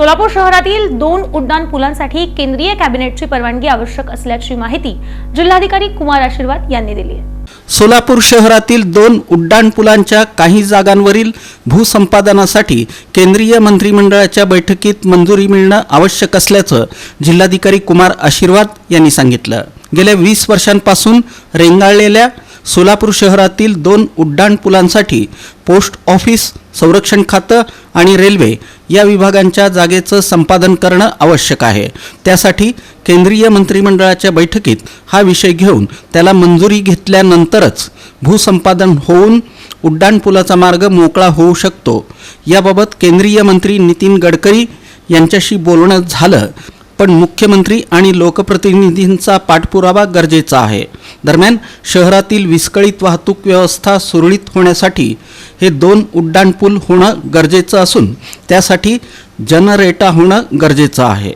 सोलापूर शहरातील दोन उड्डाण पुलांसाठी केंद्रीय कॅबिनेटची परवानगी आवश्यक असल्याची माहिती जिल्हाधिकारी कुमार आशीर्वाद यांनी दिली आहे. सोलापूर शहरातील दोन उड्डाणपुलांच्या काही जागांवरील भूसंपादनासाठी केंद्रीय मंत्रिमंडळाच्या बैठकीत मंजुरी मिळणं आवश्यक असल्याचं जिल्हाधिकारी कुमार आशीर्वाद यांनी सांगितलं. गेल्या वीस वर्षांपासून रेंगाळलेल्या सोलापूर शहरातील दोन उड्डाणपुलांसाठी पोस्ट ऑफिस संरक्षण खातं आणि रेल्वे या विभागांच्या जागेचं संपादन करणं आवश्यक आहे. त्यासाठी केंद्रीय मंत्रिमंडळाच्या बैठकीत हा विषय घेऊन त्याला मंजुरी घेतल्यानंतरच भूसंपादन होऊन उड्डाणपुलाचा मार्ग मोकळा होऊ शकतो. याबाबत केंद्रीय मंत्री नितीन गडकरी यांच्याशी बोलणं झालं. पण मुख्यमंत्री आणि लोकप्रतिनिधींचा पाठपुरावा गरजेचा आहे. दरम्यान शहरातील विस्कळीत वाहतूक व्यवस्था सुरळीत होण्यासाठी हे दोन उड्डाणपूल होणं गरजेचं असून त्यासाठी जनरेटा होणं गरजेचं आहे.